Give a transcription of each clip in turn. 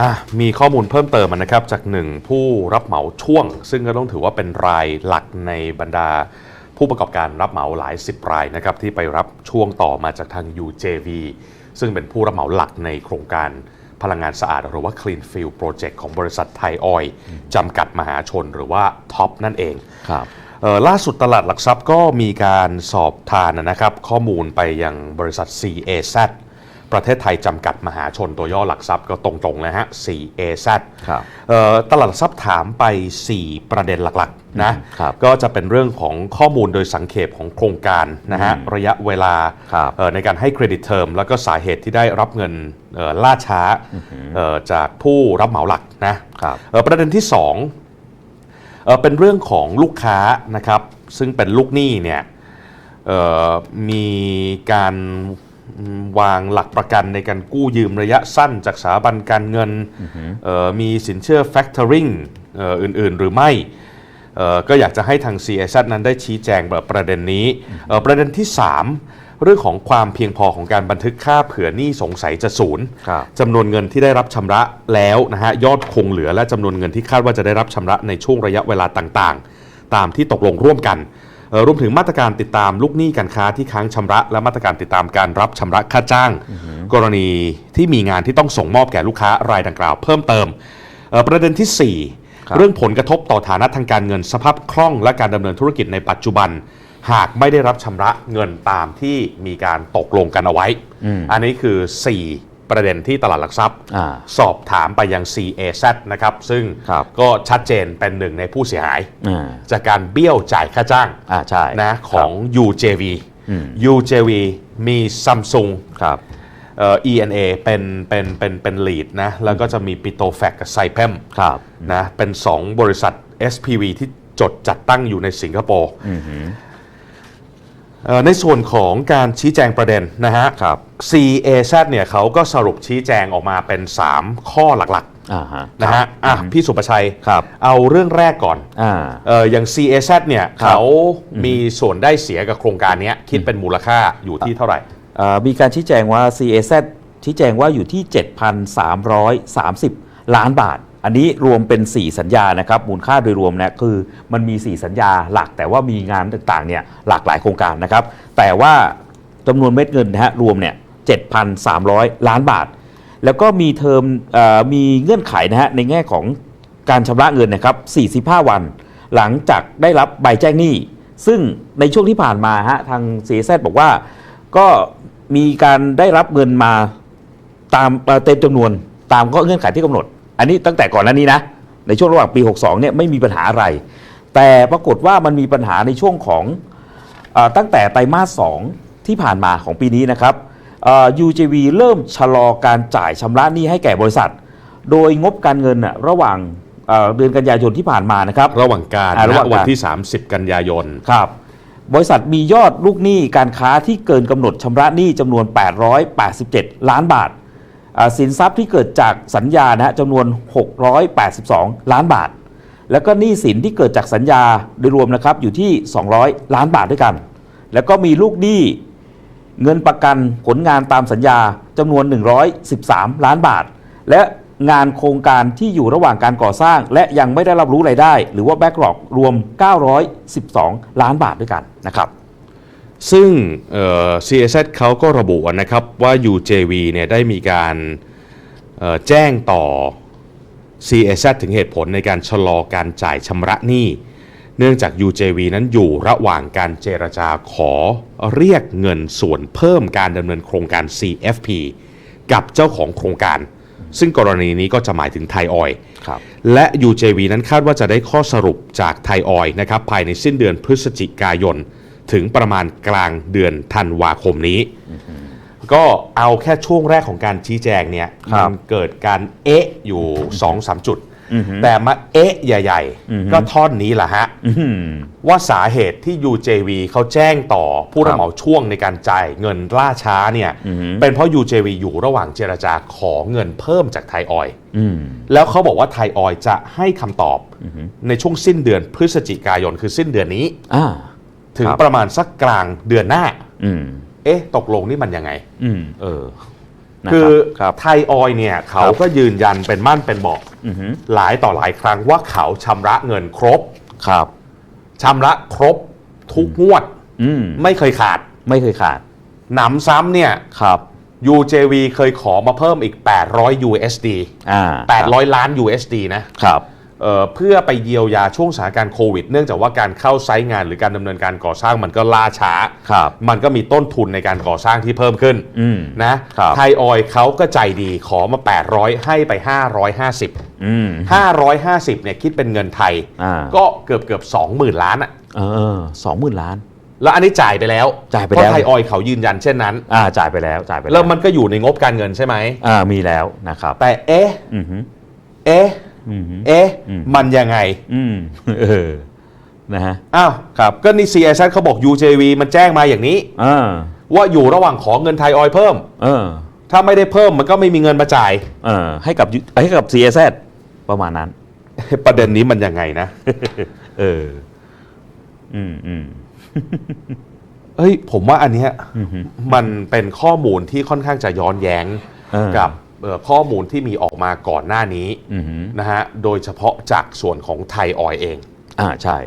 อะมีข้อมูลเพิ่มเติมมานะครับจากหนึ่งผู้รับเหมาช่วง ซึ่งก็ต้องถือว่าเป็นรายหลักในบรรดาผู้ประกอบการรับเหมาหลายสิบรายนะครับที่ไปรับช่วงต่อมาจากทาง UJV ซึ่งเป็นผู้รับเหมาหลักในโครงการพลังงานสะอาด หรือว่า Clean Field Project ของบริษัทไทยออยล์จำกัดมหาชนหรือว่าท็อปนั่นเองครับเอ่อล่าสุดตลาดหลักทรัพย์ก็มีการสอบทานนะครับ ข้อมูลไปยังบริษัท CAZ ประเทศไทยจำกัดมหาชนตัวย่อหลักทรัพย์ก็ตรงๆนะฮะ CAZ ครับเอ่อตลาดหลักทรัพย์ถามไป 4 ประเด็นหลักๆนะครับก็จะเป็นเรื่องของข้อมูลโดยสังเขปของโครงการนะฮะระยะเวลาครับเอ่อในการให้เครดิตเทอมแล้วก็สาเหตุที่ได้รับเงินเอ่อล่าช้าเอ่อจากผู้รับเหมาหลักนะครับเอ่อประเด็นที่2เอ่อเป็นเรื่องของลูกค้านะครับซึ่งเป็นลูกหนี้เนี่ยเอ่อมีการ วางหลักประกันในการกู้ยืมระยะสั้นจากสถาบันการเงินเอ่อมีสินเชื่อ factoring เอ่ออื่นๆ หรือไม่เอ่อก็อยากจะให้ทาง CSZ นั้นได้ชี้แจงแบบประเด็นนี้เอ่อประเด็นที่ 3 เรื่องของความเพียงพอของการบันทึกค่าเผื่อหนี้สงสัยจะศูนย์ครับจำนวนเงินที่ได้รับชำระแล้วนะฮะยอดคงเหลือและจำนวนเงินที่คาดว่าจะได้รับชำระในช่วงระยะเวลาต่างๆ ตามที่ตกลงร่วมกันเอ่อ รวมถึงมาตรการติดตามลูกหนี้การค้าที่ค้างชำระ และมาตรการติดตามการรับชำระค่าจ้าง กรณีที่มีงานที่ต้องส่งมอบแก่ลูกค้ารายดังกล่าวเพิ่มเติมเอ่อประเด็นที่ครับ4เรื่องผลกระทบต่อฐานะทางการเงินสภาพคล่องและการดำเนินธุรกิจในปัจจุบัน หากไม่ได้รับชำระเงินตามที่มีการตกลงกันเอาไว้อืมอันนี้คือ 4 ประเด็นที่ตลาดหลักทรัพย์อ่าสอบถามไปยัง CAZ นะครับซึ่งครับก็ชัดเจนเป็นหนึ่งในผู้เสียหายอ่าจากการเบี้ยวจ่ายค่าจ้างอ่าใช่นะของ UJV อืม UJV มี Samsung ครับเอ่อ ENA เป็นเป็นเป็นเป็นลีดนะแล้วก็จะมี p i t o f a c กับ s i p e m ครับนะเป็น 2 บริษัท SPV ที่จดจัดตั้งอยู่ในสิงคโปร์อือหือเอ่อ ในส่วนของการชี้แจงประเด็นนะฮะ ครับ CAZ เนี่ยเขาก็สรุปชี้แจงออกมาเป็น 3 ข้อหลักอ่าฮะ ๆนะฮะอะพี่สุประชัย ครับ เอาเรื่องแรกก่อนอ่า เอออย่าง CAZ เนี่ยครับ เขามีส่วนได้เสียกับโครงการเนี้ยคิดเป็นมูลค่าอยู่ที่เท่าไหร่ เอ่อมีการชี้แจงว่า CAZ ชี้แจงว่าอยู่ที่ 7,330 ล้านบาท อันนี้รวมเป็น 4 สัญญานะครับมูลค่าโดยรวมเนี่ยคือมันมี 4 สัญญาหลักแต่ว่ามีงานต่างๆเนี่ยหลากหลายโครงการนะครับแต่ว่าจำนวนเม็ดเงินนะฮะรวมเนี่ย7,300 ล้านบาท แล้วก็มีเทอมอมีเงื่อนไขนะฮะในแง่ของการชำระเงินนะครับ 45 วัน หลังจากได้รับใบแจ้งหนี้ ซึ่งในช่วงที่ผ่านมาฮะทาง CZ บอกว่าก็มีการได้รับเงินมาตามเอ่อเต็มจำนวนตามก็เงื่อนไขที่กำหนด อันนี้ตั้งแต่ก่อนหน้านี้นะ ในช่วงระหว่างปี 62เนี่ยไม่มีปัญหาอะไร แต่ปรากฏว่ามันมีปัญหาในช่วงของเออตั้งแต่ไตรมาส2ที่ผ่านมาของปีนี้นะครับเอ่อ UJV เริ่มชะลอการจ่ายชำระหนี้ให้แก่บริษัท โดยงบการเงินน่ะระหว่างเอ่อเดือนกันยายนที่ผ่านมานะครับ ระหว่างการอ่าระหว่างณการวันที่ 30 กันยายนครับบริษัทมียอดลูกหนี้การค้าที่เกินกำหนดชำระหนี้จำนวน 887 ล้านบาทอ่า สินทรัพย์ที่เกิดจากสัญญานะฮะจำนวน 682 ล้านบาท แล้วก็หนี้สินที่เกิดจากสัญญาโดยรวมนะครับอยู่ที่ 200 ล้านบาทด้วยกัน แล้วก็มีลูกหนี้เงินประกันผลงานตามสัญญาจำนวน 113 ล้านบาท และงานโครงการที่อยู่ระหว่างการก่อสร้าง และยังไม่ได้รับรู้รายได้ หรือว่าแบ็กหลอกรวม 912 ล้านบาทด้วยกันนะครับ ซึ่งเอ่อ CAZ เขาก็ระบุนะครับว่า UJV เนี่ยได้มีการเอ่อแจ้งต่อ CAZ ถึงเหตุผลในการชะลอการจ่ายชำระหนี้ เนื่องจาก UJV นั้นอยู่ระหว่างการเจรจาขอเรียกเงินส่วนเพิ่มการดำเนินโครงการ CFP กับเจ้าของโครงการ ซึ่งกรณีนี้ก็จะหมายถึงไทยออยล์ครับและ UJV นั้นคาดว่าจะได้ข้อสรุปจากไทยออยล์นะครับภายในสิ้นเดือนพฤศจิกายน ถึงประมาณกลางเดือนธันวาคมนี้ ก็เอาแค่ช่วงแรกของการชี้แจงเนี่ยครัมับเกิดการเอ๊ะอยู่2อสจุดอือฮึแต่มาเอ๊ะใหญ่อือฮึๆก็ท่อนนี้แหละฮะ อื้อหือว่าสาเหตุที่ UJV เขาแจ้งต่อผู้ครัรับบเหมาช่วงในการจ่ายเงินล่าช้าเนี่ยอือฮึเป็นเพราะ UJV อยู่ระหว่างเจรจาขอเงินเพิ่มจากไทยออยล์อืม แล้วเขาบอกว่าไทยออยล์จะให้คำตอบอือฮึในช่วงสิ้นเดือนพฤศจิกายนคือสิ้นเดือนนี้ อ่า ถึงครับประมาณสักกลางเดือนหน้า อืมเอ๊ะ ตกลงนี่มันยังไง อืมเออนะคืรัอบครับไทยออยล์เนี่ย เขาครับก็ยืนยันเป็นมั่นเป็นบอกอือหือหลายต่อหลายครั้งว่าเขาชำระเงินครบ ครับชำระครบทุกงวดอืมไม่เคยขาด ไม่เคยขาดหนำซ้ำเนี่ยครับ UJV เคยขอมาเพิ่มอีก 800 USD อ่า800 ล้าน USD นะครับ เอ่อเพื่อไปเยียวยาช่วงสถานการณ์โควิด เนื่องจากว่าการเข้าไซต์งานหรือการดำเนินการก่อสร้างมันก็ล่าช้าครับมันก็มีต้นทุนในการก่อสร้างที่เพิ่มขึ้นอืมนะครับไทยออยล์เขาก็ใจดีขอมา 800 ให้ไป 550อืม550เนี่ยคิดเป็นเงินไทยอ่าก็เกือบเกือบ20,000 ล้านอะเออสองหมื่นล้านแล้วอันนี้จ่ายไปแล้วจ่ายไปเพราะแล้วไทยออยล์เขายืนยันเช่นนั้น อ่าจ่ายไปแล้วจ่ายไปแล้วแล้วมันก็อยู่ในงบการเงินใช่ไหมอ่ามีแล้วนะครับแต่เอ๊ะอือหือเอ๊ะอือหือ เอ๊ะอืมมันยังไงอืมเออนะฮะอ้าวครับก็นี่ CSZ เขาบอก UJV มันแจ้งมาอย่างนี้อ่าว่าอยู่ระหว่างขอเงินไทยออยล์เพิ่มเออถ้าไม่ได้เพิ่มมันก็ไม่มีเงินมาจ่ายเออให้กับให้กับ CSZ ประมาณนั้น ประเด็นนี้มันยังไงนะ เออ อืมอืมเฮ้ย ผมว่าอันเนี้ยอือหือมันเป็นข้อมูลที่ค่อนข้างจะย้อนแย้งเออกับเอ่อ ข้อมูลที่มีออกมาก่อนหน้านี้อือหือนะฮะโดยเฉพาะจากส่วนของไทยออยล์เอง อ่าใช่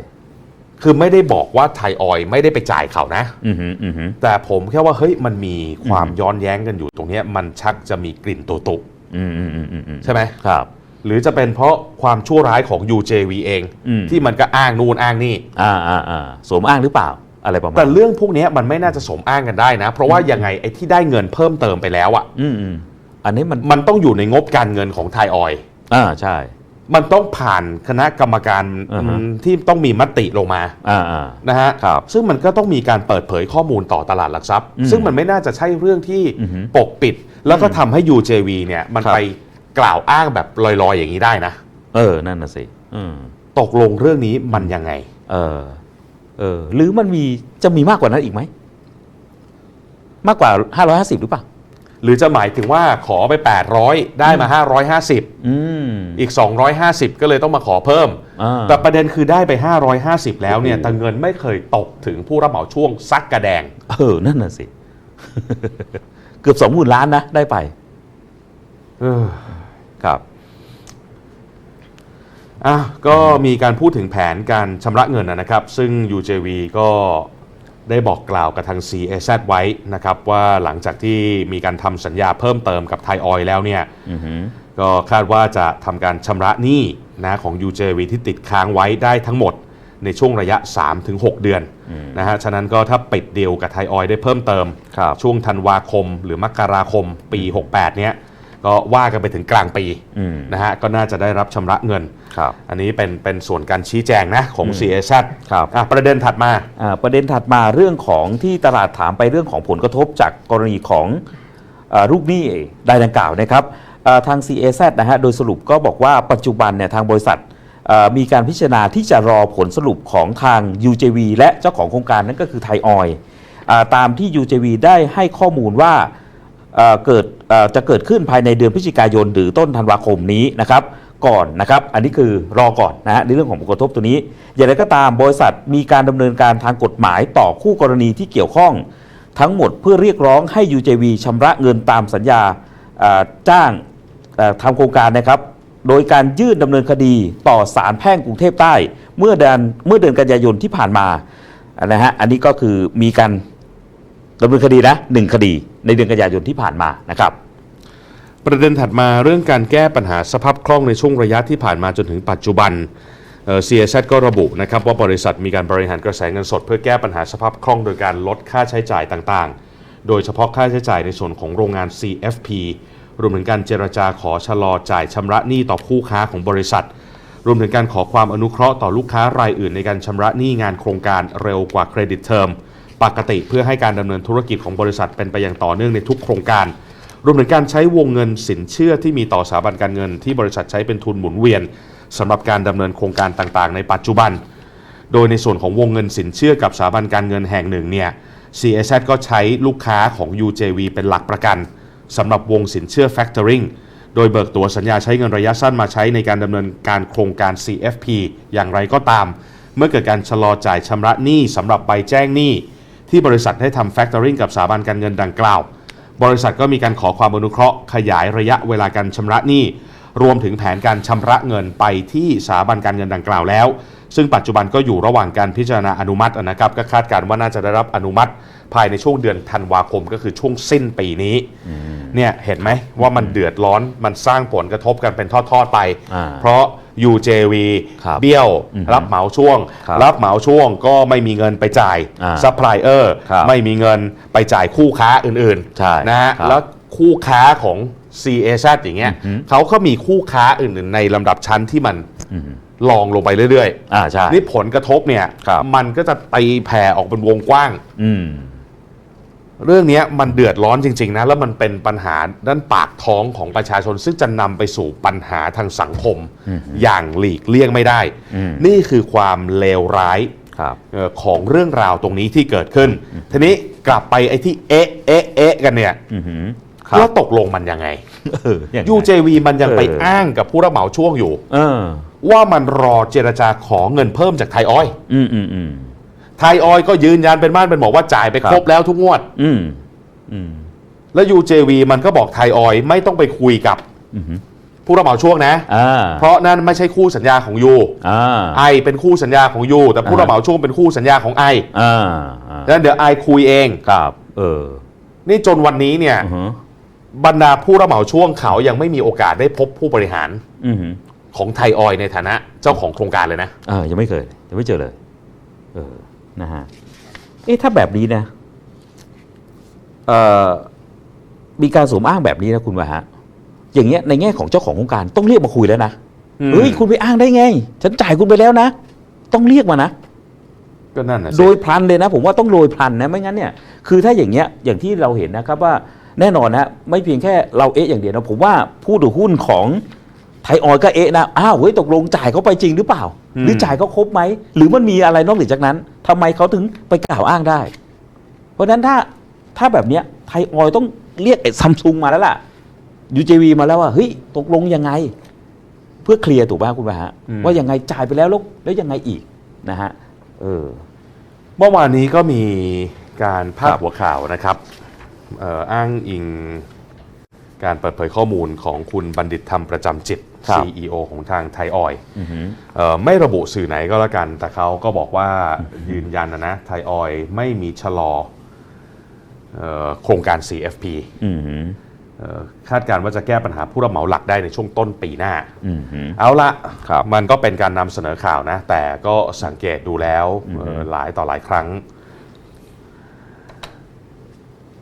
คือไม่ได้บอกว่าไทยออยล์ไม่ได้ไปจ่ายเขานะอือหืออือหือแต่ผมแค่ว่าเฮ้ยมันมีความอืมย้อนแย้งกันอยู่ตรงเนี้ยมันชักจะมีกลิ่นตุตุอืมอืมอืมอืมอืมใช่ไหมครับ หรือจะเป็นเพราะความชั่วร้ายของ UJV เองอืมที่มันก็อ้างนู่นอ้างนี่ อ่าอ่าอ่าสวมอ้างหรือเปล่าอะไรประมาณแต่เรื่องพวกเนี้ยมันไม่น่าจะสมอ้างกันได้นะ เพราะว่ายังไงไอ้ที่ได้เงินเพิ่มเติมไปแล้วอะอืม อืมอันนี้มันมันต้องอยู่ในงบการเงินของไทยออยล์อ่าใช่ มันต้องผ่านคณะกรรมการอ่าฮะที่ต้องมีมติลงมา อ่าอ่า นะฮะ ครับซึ่งมันก็ต้องมีการเปิดเผยข้อมูลต่อตลาดหลักทรัพย์ อืมซึ่งมันไม่น่าจะใช่เรื่องที่อือฮึปกปิด แล้วก็ทำให้ UJV เนี่ย มันครับ ไปกล่าวอ้างแบบลอยๆอย่างนี้ได้นะ เออ นั่นน่ะสิอืมตกลงเรื่องนี้มันยังไง เออ เออ หรือมันมีจะมีมากกว่านั้นอีกไหม มากกว่า 550 หรือเปล่า หรือจะหมายถึงว่าขอไป 800 ได้มา 550 อืม อีก 250 ก็เลยต้องมาขอเพิ่ม อ่า แต่ประเด็นคือได้ไป 550 แล้วเนี่ยโอ้โหแต่เงินไม่เคยตกถึงผู้รับเหมาช่วงซักกระแดง เออ นั่นน่ะสิ เกือบสองหมื่นล้านนะ ได้ไปเออครับ อะก็มีการพูดถึงแผนการชำระเงินนะครับ ซึ่ง UJV ก็ ได้บอกกล่าวกับทาง CAZ ไว้นะครับว่าหลังจากที่มีการทำสัญญาเพิ่มเติมกับไทยออยล์แล้วเนี่ยอือหือก็คาดว่าจะทำการชำระหนี้นะของ UJV ที่ติดค้างไว้ได้ทั้งหมดในช่วงระยะ 3-6 เดือนอืมนะฮะ ฉะนั้นก็ถ้าปิดเดียวกับไทยออยล์ได้เพิ่มเติมครับช่วงธันวาคมหรือมกราคมปี 68 เนี้ย ก็ว่ากันไปถึงกลางปีอืมนะฮะก็น่าจะได้รับชำระเงินครับอันนี้เป็นเป็นส่วนการชี้แจงนะของอืม CAZ ครับอะประเด็นถัดมาอ่าประเด็นถัดมาเรื่องของที่ตลาดถามไปเรื่องของผลกระทบจากกรณีของอาลูกหนี้รายดังกล่าวนะครับอ่าทาง CAZ นะฮะโดยสรุปก็บอกว่าปัจจุบันเนี่ยทางบริษัทอ่ามีการพิจารณาที่จะรอผลสรุปของทาง UJV และเจ้าของโครงการนั่นก็คือไทยออยล์อ่าตามที่ UJV ได้ให้ข้อมูลว่า เกิดจะเกิดขึ้นภายในเดือนพฤศจิกายนหรือต้นธันวาคมนี้นะครับก่อนนะครับ อันนี้คือรอก่อนนะฮะในเรื่องของผลกระทบตัวนี้ อย่างไรก็ตามบริษัทมีการดำเนินการทางกฎหมายต่อคู่กรณีที่เกี่ยวข้อง ทั้งหมดเพื่อเรียกร้องให้ UJV ชำระเงินตามสัญญาจ้างเอ่อทำโครงการนะครับโดยการยื่นดำเนินคดีต่อศาลแพ่งกรุงเทพใต้ เมื่อเดือนเมื่อเดือนกันยายนที่ผ่านมานะฮะอันนี้ก็คือมีการ ดำเนินคดีนะหนึ่งคดีในเดือนกันยายนที่ผ่านมานะครับ ประเด็นถัดมาเรื่องการแก้ปัญหาสภาพคล่องในช่วงระยะที่ผ่านมาจนถึงปัจจุบันเอ่อ CAZ ก็ระบุนะครับว่าบริษัทมีการบริหารกระแสเงินสด เพื่อแก้ปัญหาสภาพคล่องโดยการลดค่าใช้จ่ายต่างๆ โดยเฉพาะค่าใช้จ่ายในส่วนของโรงงาน CFP รวมถึงการเจรจาขอชะลอจ่ายชำระหนี้ต่อคู่ค้าของบริษัท รวมถึงการขอความอนุเคราะห์ต่อลูกค้ารายอื่นในการชำระหนี้งานโครงการเร็วกว่าเครดิตเทอม ปกติเพื่อให้การดำเนินธุรกิจของบริษัทเป็นไปอย่างต่อเนื่องในทุกโครงการ รวมถึงการใช้วงเงินสินเชื่อที่มีต่อสถาบันการเงิน ที่บริษัทใช้เป็นทุนหมุนเวียนสำหรับการดำเนินโครงการต่างๆ ในปัจจุบัน โดยในส่วนของวงเงินสินเชื่อกับสถาบันการเงินแห่งหนึ่งเนี่ย CSZ ก็ใช้ลูกค้าของ UJV เป็นหลักประกันสำหรับวงสินเชื่อ Factoring โดยเบิกตัวสัญญาใช้เงินระยะสั้นมาใช้ในการดำเนินการโครงการ CFP อย่างไรก็ตาม เมื่อเกิดการชะลอจ่ายชำระหนี้สำหรับใบแจ้งหนี้ ที่บริษัทได้ทำแฟก t อริงกับสถาบันการเงินดังกล่าว บริษัทก็มีการขอความอนุเคราะห์ ขยายระยะเวลาการชำระหนี้ รวมถึงแผนการชำระเงินไปที่สถาบันการเงินดังกล่าวแล้ว ซึ่งปัจจุบันก็อยู่ระหว่างการพิจารณาอนุมัตินะครับก็คาดการณ์ว่าน่าจะได้รับอนุมัติ ภายในช่วงเดือนธันวาคมก็คือช่วงสิ้นปีนี้ เนี่ยเห็นไหมว่ามันเดือดร้อนมันสร้างผลกระทบกันเป็นทอด ๆ ไป อ่าเพราะ UJV ครับเบี้ยว อือฮึรับเหมาช่วง ครับรับเหมาช่วงก็ไม่มีเงินไปจ่ายอ่าซัพพลายเออร์ครับไม่มีเงินไปจ่ายคู่ค้าอื่นใช่ๆนะฮะครับแล้วคู่ค้าของ CAZ อย่างเงี้ยอือฮึ เขาก็มีคู่ค้าอื่นๆในลำดับชั้นที่มันอืมลองลงไปเรื่อยอ่าใช่ๆนี่ผลกระทบเนี่ย ครับ มันก็จะตีแผ่ออกเป็นวงกว้าง อืม เรื่องเนี้ยมันเดือดร้อนจริง ๆ นะ แล้วมันเป็นปัญหาด้านปากท้องของประชาชน ซึ่งจะนำไปสู่ปัญหาทางสังคมอย่างหลีกเลี่ยงไม่ได้อืมนี่คือความเลวร้ายครับเอ่อของเรื่องราวตรงนี้ที่เกิดขึ้น ทีนี้กลับไปไอ้ที่เอ๊ะเอ๊ะเอ๊ะกันเนี่ยอือหือครับแล้วตกลงมันยังไงเอออย่างไร UJV มันยังไปเอออ้างกับผู้รับเหมาช่วงอยู่เออว่ามันรอเจรจาขอเงินเพิ่มจากไทยออยล์อืมอืมอืม ไทยออยล์ก็ยืนยันเป็นบ้านเป็นหมอกว่าจ่ายไปครับครบแล้วทุกงวด อืมอืมแล้ว UJV มันก็บอกไทยออยล์ไม่ต้องไปคุยกับอือหือ ผู้รับเหมาช่วงนะ อ่า เพราะนั่นไม่ใช่คู่สัญญาของยูอ่า ไอเป็นคู่สัญญาของยูแต่ผู้รับเหมาช่วงเป็นคู่สัญญาของไออ่าอ่าดังนั้นเดี๋ยวไอคุยเอง ครับ เออนี่จนวันนี้เนี่ย อือหือ บรรดาผู้รับเหมาช่วงเขายังไม่มีโอกาสได้พบผู้บริหารอือหือของไทยออยล์ในฐานะเจ้าของโครงการเลยนะเออยังไม่เคย ยังไม่เจอเลย เออ นะฮะเอ๊ะถ้าแบบนี้นะเอ่อมีการสวมอ้างแบบนี้นะคุณวะฮะอย่างเงี้ยในแง่ของเจ้าของโครงการต้องเรียกมาคุยแล้วนะอืมเฮ้ยคุณไปอ้างได้ไง ฉันจ่ายคุณไปแล้วนะ ต้องเรียกมานะก็นั่นนะสิโดยพลันเลยนะ ผมว่าต้องโดยพลันนะไม่งั้นเนี่ยคือถ้าอย่างเงี้ยอย่างที่เราเห็นนะครับว่าแน่นอนนะไม่เพียงแค่เราเอ๊ะอย่างเดียวนะผมว่าผู้ถือหุ้นของไทยออยล์ก็เอ๊ะนะอ้าวเฮ้ยตกลงจ่ายเขาไปจริงหรือเปล่า หรือจ่ายเขาครบไหม หรือมันมีอะไรนอกเหนือจากนั้นทำไมเขาถึงไปกล่าวอ้างได้ เพราะฉะนั้นถ้าถ้าแบบเนี้ยไทยออยล์ต้องเรียกไอ้ซัมซุงมาแล้วล่ะ UJV มาแล้วว่าเฮ้ยตกลงยังไง เพื่อเคลียร์ถูกป่ะคุณป่ะฮะว่ายังไงจ่ายไปแล้วแล้วแล้วยังไงอีกนะฮะเออเมื่อวานนี้ก็มีการพาดครับหัวข่าวนะครับเอ่ออ้างอิงการเปิดเผยข้อมูลของคุณบัณฑิตธรรมประจำจิต CEO ของทางไทยออยล์อือหือ เอ่อไม่ระบุสื่อไหนก็แล้วกัน แต่เขาก็บอกว่ายืนยันนะนะไทยออยล์ไม่มีชะลอเอ่อโครงการ CFP อือหือเอ่อคาดการณ์ว่าจะแก้ปัญหาผู้รับเหมาหลักได้ในช่วงต้นปีหน้า อือหือ เอาละครับ มันก็เป็นการนำเสนอข่าวนะ แต่ก็สังเกตดูแล้วเอ่อหลายต่อหลายครั้ง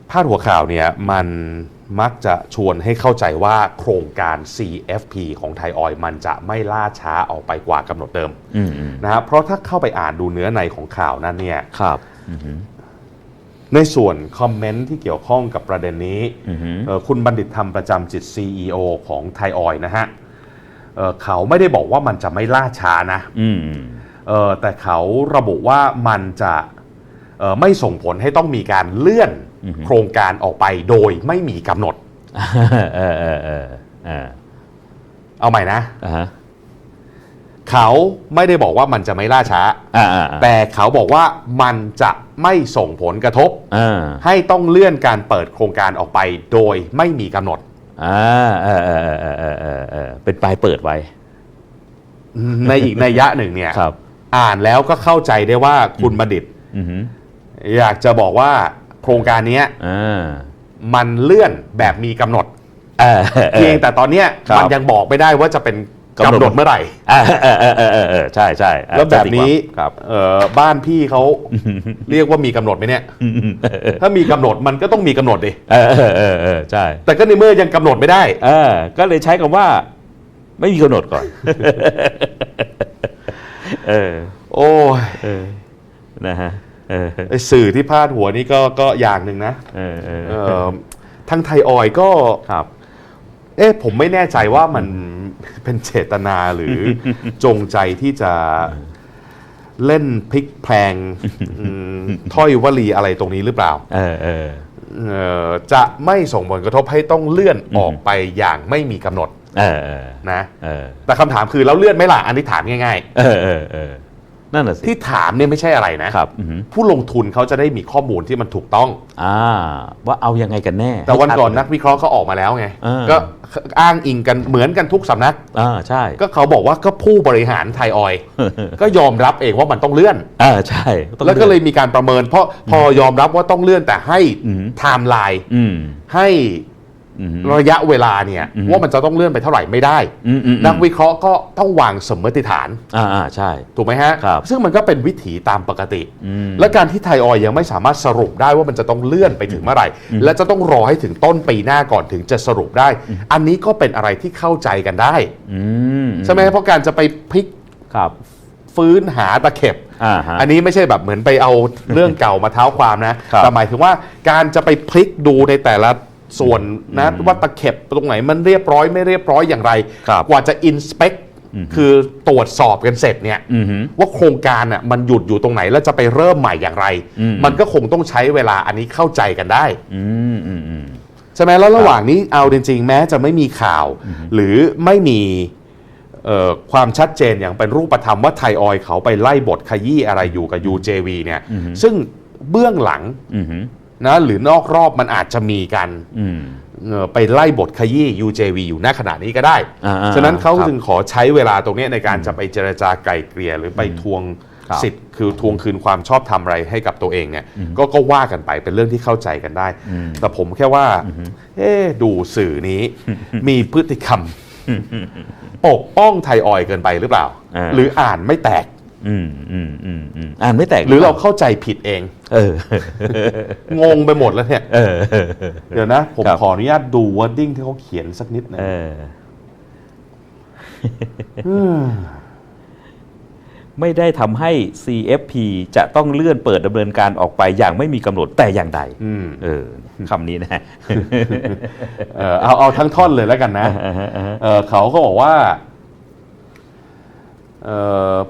พาดหัวข่าวเนี่ยมัน มักจะชวนให้เข้าใจว่าโครงการ CFP ของไทยออยล์มันจะไม่ล่าช้าออกไปกว่ากำหนดเดิมอืมอืมนะครับเพราะถ้าเข้าไปอ่านดูเนื้อในของข่าวนั้นเนี่ยครับอือหือในส่วนคอมเมนต์ที่เกี่ยวข้องกับประเด็นนี้อือหือเอ่อคุณบัณฑิตธรรมประจำจิต CEO ของไทยออยล์นะฮะเอ่อเขาไม่ได้บอกว่ามันจะไม่ล่าช้านะอืมอืมเอ่อแต่เขาระบุว่ามันจะเอ่อไม่ส่งผลให้ต้องมีการเลื่อน โครงการออกไปโดยไม่มีกำหนด เออเออเออเออเอาใหม่นะ อ่าฮะเขาไม่ได้บอกว่ามันจะไม่ล่าช้า อ่าอ่าอ่าแต่เขาบอกว่ามันจะไม่ส่งผลกระทบ อ่าให้ต้องเลื่อนการเปิดโครงการออกไปโดยไม่มีกำหนด อ่าเออเออเออเออเออเออเออเป็นปลายเปิดไว้ ในอีกนัยยะหนึ่งเนี่ยครับ อ่านแล้วก็เข้าใจได้ว่าคุณบัณฑิต อือหือ อยากจะบอกว่า โครงการเนี้ยอ่า มันเลื่อนแบบมีกำหนดเออเออ เพียงแต่ตอนเนี้ยครับ มันยังบอกไม่ได้ว่าจะเป็นกำหนดกำหนดเมื่อไหร่อ่าเออเออเออเออเออใช่ใช่อะแล้วแบบนี้ครับ เอ่อบ้านพี่เขาเรียกว่ามีกำหนดไหมเนี่ย ถ้ามีกำหนดมันก็ต้องมีกำหนดดิเออเออเออเออใช่แต่ก็ในเมื่อยังกำหนดไม่ได้ เออก็เลยใช้คำว่า ไม่มีกำหนดก่อน เออโอ้ยเออนะฮะเออ ไอสื่อที่พาดหัวนี่ก็ก็อย่างหนึ่งนะเออเออเอ่อทางไทยออยล์ก็ครับ เอ๊ะผมไม่แน่ใจว่ามันเป็นเจตนาหรือจงใจที่จะเล่นพลิกแพลงอืมถ้อยวลีอะไรตรงนี้หรือเปล่า เออเออเอ่อจะไม่ส่งผลกระทบให้ต้องเลื่อนออกไปอย่างไม่มีกำหนดเออเออนะเออแต่คำถามคือแล้วเลื่อนไหมล่ะอันนี้ถามง่ายเออเออเออ นั่นแหละสิ ที่ถามเนี่ยไม่ใช่อะไรนะครับ อือหือผู้ลงทุนเขาจะได้มีข้อมูลที่มันถูกต้อง อ่า ว่าเอายังไงกันแน่แต่วันก่อนให้ชัดนักวิเคราะห์เขาออกมาแล้วไงเออ ก็อ้างอิงกันเหมือนกันทุกสำนัก อ่าใช่ ก็เขาบอกว่าก็ผู้บริหารไทยออยล์ ก็ยอมรับเองว่ามันต้องเลื่อน อ่าใช่ต้องแล้วก็เลยมีการประเมิน เพราะพอยอมรับว่าต้องเลื่อนแต่ให้อืมไทม์ไลน์อืม ให้อืม ระยะเวลาเนี่ยอืมว่ามันจะต้องเลื่อนไปเท่าไหร่ไม่ได้อืมอืมนักวิเคราะห์ก็ต้องวางสมมติฐานอ่าอ่าใช่ ถูกไหมฮะครับซึ่งมันก็เป็นวิถีตามปกติอืมและการที่ไทยออยล์ยังไม่สามารถสรุปได้ว่ามันจะต้องเลื่อนไปถึงเมื่อไหร่ และจะต้องรอให้ถึงต้นปีหน้าก่อนถึงจะสรุปได้ อันนี้ก็เป็นอะไรที่เข้าใจกันได้อืมใช่ไหมเพราะการจะไปพลิกครับฟื้นหาตะเข็บอ่าฮะอันนี้ไม่ใช่แบบเหมือนไปเอาเรื่องเก่ามาเท้าความนะครับแต่หมายถึงว่าการจะไปพลิกดูในแต่ละ ส่วนนะว่าตะเข็บตรงไหนมันเรียบร้อยไม่เรียบร้อยอย่างไร ครับกว่าจะอินสเปกคือตรวจสอบกันเสร็จเนี่ยอือหือ ว่าโครงการอะมันหยุดอยู่ตรงไหนแล้วจะไปเริ่มใหม่อย่างไร อืม มันก็คงต้องใช้เวลาอันนี้เข้าใจกันได้ อืมอืมอืม ใช่ไหมแล้วระหว่างนี้เอาจริงๆ แม้จะไม่มีข่าว หรือไม่มีเอ่อความชัดเจนอย่างเป็นรูปธรรมว่าไทยออยล์เขาไปไล่บทขยี้อะไรอยู่กับ UJV เนี่ย ซึ่งเบื้องหลังอือหือ นะหรือนอกรอบมันอาจจะมีกันอืมเอ่อไปไล่บทขยี้ UJV อยู่ณขณะนี้ก็ได้ อ่าๆฉะนั้นเขาครับจึงขอใช้เวลาตรงเนี้ยในการจะไปเจรจาไกลเกลี่ยหรือไปทวงครับสิทธิ์ คือทวงคืนความชอบธรรมอะไรให้กับตัวเองเนี่ยก็ก็ว่ากันไปเป็นเรื่องที่เข้าใจกันได้ แต่ผมแค่ว่า เอ๊ะดูสื่อนี้ มีพฤติกรรม ปกป้องไทยออยล์เกินไปหรือเปล่า อ่า หรืออ่านไม่แตก อืมอืมอืมอืมอ่านไม่แตกหรือเราเข้าใจผิดเอง เออ งงไปหมดแล้วเนี่ย เออ เดี๋ยวนะ ผมครับ ขออนุญาตดู wording ที่เขาเขียนสักนิดหนึงเออ ไม่ได้ทำให้ CFP จะต้องเลื่อนเปิดดำเนินการออกไปอย่างไม่มีกำหนดแต่อย่างใด อืมเออคำนี้นะ เออเอาเอาทั้งท่อนเลยแล้วกันนะอ่าฮะอ่าฮะเออเขาก็บอกว่าเอ่อ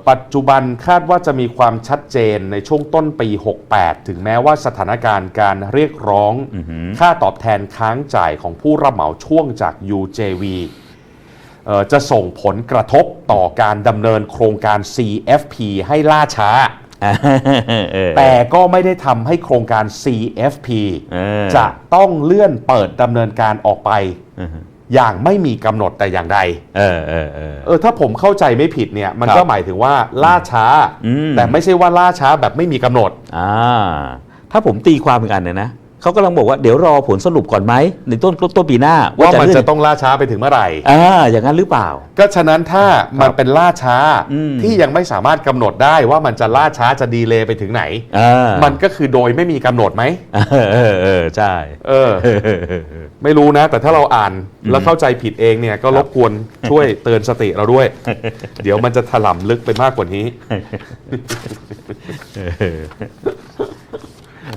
ปัจจุบันคาดว่าจะมีความชัดเจนในช่วงต้นปี 68 ถึงแม้ว่าสถานการณ์การเรียกร้องค่าตอบแทนค้างจ่ายของผู้รับเหมาช่วงจาก UJV เอ่อจะส่งผลกระทบต่อการดำเนินโครงการ CFP ให้ล่าช้าเออแต่ก็ไม่ได้ทำให้โครงการ CFP เออจะต้องเลื่อนเปิดดำเนินการออกไป อือฮึอย่างไม่มีกำหนดแต่อย่างใด เออเออเออเออถ้าผมเข้าใจไม่ผิดเนี่ย มันครับก็หมายถึงว่าล่าช้าอืมแต่ไม่ใช่ว่าล่าช้าแบบไม่มีกำหนด อ่า ถ้าผมตีความอีกอันหนึงนะ เขากำลังบอกว่าเดี๋ยวรอผลสรุปก่อนไหมในต้นต้นปีหน้าว่ามันเลื่จะต้องล่าช้าไปถึงเมื่อไหร่อ่าอย่างนั้นหรือเปล่า ก็ฉะนั้นถ้ามันเป็นล่าช้าอืมที่ยังไม่สามารถกำหนดได้ว่ามันจะล่าช้าจะดีเลย์ไปถึงไหนอ่ามันก็คือโดยไม่มีกำหนดไหมเออเออเออใช่ เออ ไม่รู้นะ แต่ถ้าเราอ่านแล้วเข้าใจผิดเองเนี่ยก็รบกวนช่วยเตือนสติเราด้วย เดี๋ยวมันจะถล่มลึกไปมากกว่านี้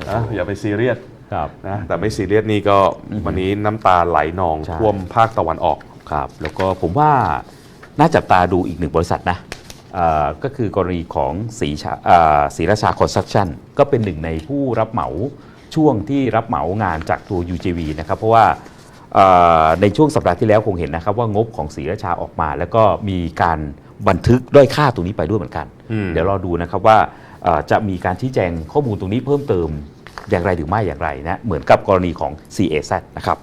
นะอย่าไปซีเรียส ครับ นะแต่ไม่ซีเรียสนี่ก็วันนี้น้ำตาไหลนองใช่ ท่วมภาคตะวันออก ครับ แล้วก็ผมว่าน่าจับตาดูอีกหนึ่งบริษัทนะอ่าก็คือกรณีของสีชาอ่าศรีราชาคอนสตรักชั่นก็เป็นหนึ่งในผู้รับเหมาช่วงที่รับเหมางานจากตัว UJV นะครับ เพราะว่าอ่าในช่วงสัปดาห์ที่แล้วคงเห็นนะครับว่างบของศรีราชาออกมา แล้วก็มีการบันทึกด้อยค่าตรงนี้ไปด้วยเหมือนกัน อืม เดี๋ยวรอดูนะครับว่าเอ่อจะมีการชี้แจงข้อมูลตรงนี้เพิ่มเติม อย่างไรหรือไม่อย่างไรนะเหมือนกับกรณีของ CAZ นะครับ